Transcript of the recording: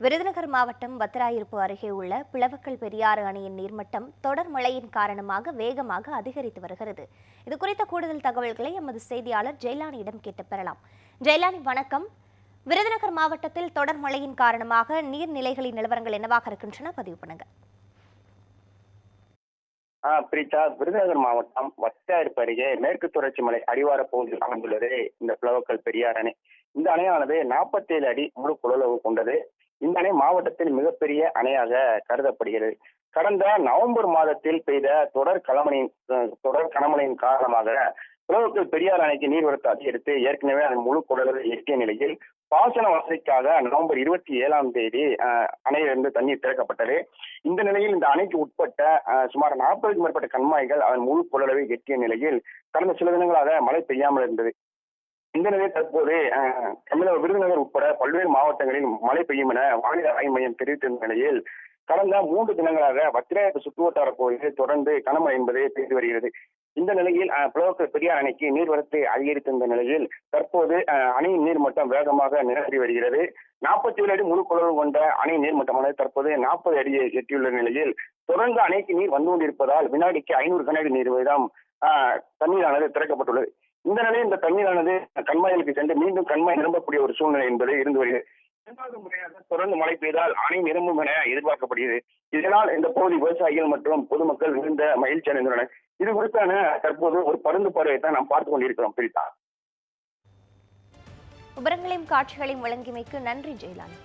விருதுநகர் மாவட்டம் வத்திராயிருப்பு அருகே உள்ள பிளவக்கல் பெரியாறு அணையின் நீர்மட்டம் தொடர் மழையின் காரணமாக வேகமாக அதிகரித்து வருகிறது. இது குறித்த கூடுதல் தகவல்களை எமது செய்தியாளர் ஜெயலானியிடம் கேட்டு பெறலாம். ஜெயலானி வணக்கம். விருதுநகர் மாவட்டத்தில் தொடர் மழையின் காரணமாக நீர்நிலைகளின் நிலவரங்கள் என்னவாக இருக்கின்றன? பதிவு பண்ணுங்க. ஆ, பிரீதா விருதுநகர் மாவட்டம் வட்டாயிருப்பு அருகே மேற்கு தொடர்ச்சி மலை அடிவார பகுதியில் அமைந்துள்ளது இந்த பிளவக்கல் பெரியார் அணை. இந்த அணையானது 47 அடி முழு கொள்ளளவு கொண்டது. இந்த அணை மாவட்டத்தில் மிகப்பெரிய அணையாக கருதப்படுகிறது. கடந்த நவம்பர் மாதத்தில் பெய்த தொடர் கலமனையின் தொடர் கனமழையின் காரணமாக குளவுக்கல் பெரியார் அணைக்கு நீர்வரத்து அதிகரித்து ஏற்கனவே அதன் முழு குடலை எட்டிய நிலையில் பாசன வசதிக்காக நவம்பர் இருபத்தி ஏழாம் தேதி அணையிலிருந்து தண்ணீர் திறக்கப்பட்டது. இந்த நிலையில் இந்த அணைக்கு உட்பட்ட சுமார் நாற்பதுக்கும் மேற்பட்ட கண்மாய்கள் அதன் முழு கொள்ளளவை எட்டிய நிலையில் கடந்த சில தினங்களாக மழை பெய்யாமல் இருந்தது. இந்த நிலையில் தற்போது தமிழக விருதுநகர் உட்பட பல்வேறு மாவட்டங்களில் மழை பெய்யும் என வானிலை ஆய்வு மையம் தெரிவித்திருந்த நிலையில் கடந்த மூன்று தினங்களாக வத்திராயத்து சுற்றுவட்டார பகுதியில் தொடர்ந்து கனமழை என்பது பெய்து வருகிறது. இந்த நிலையில் அஹ், புலவக்கல் பெரியார் அணைக்கு நீர்வரத்து அதிகரித்திருந்த நிலையில் தற்போது அணையின் நீர்மட்டம் வேகமாக நிரம்பி வருகிறது. நாற்பத்தி ஏழு அடி முழு கொள்ளளவு கொண்ட அணை நீர்மட்டமானது தற்போது நாற்பது அடியை எட்டியுள்ள நிலையில் தொடர்ந்து அணைக்கு நீர் வந்து கொண்டிருப்பதால் வினாடிக்கு ஐநூறு கனஅடி நீர் வீதம் தண்ணீரானது திறக்கப்பட்டுள்ளது. இந்த நிலையில் இந்த தண்ணீரானது கண்மாய்களுக்கு சென்று மீண்டும் கண்மாய் நிரம்பக்கூடிய ஒரு சூழ்நிலை என்பது இருந்து வருகிறது. இரண்டாவது முறையாக தொடர்ந்து மழை பெய்தால் அணை நிரம்பும் என எதிர்பார்க்கப்படுகிறது. இதனால் இந்த பகுதி விவசாயிகள் மற்றும் பொதுமக்கள் மிகுந்த மகிழ்ச்சி அடைந்துள்ளனர். இது குறித்தான தற்போது ஒரு பருந்து பார்வையை தான் நாம் பார்த்துக் கொண்டிருக்கிறோம் பிரித்தா விவரங்களையும் காட்சிகளையும் வழங்கியமைக்கு நன்றி ஜெயலானி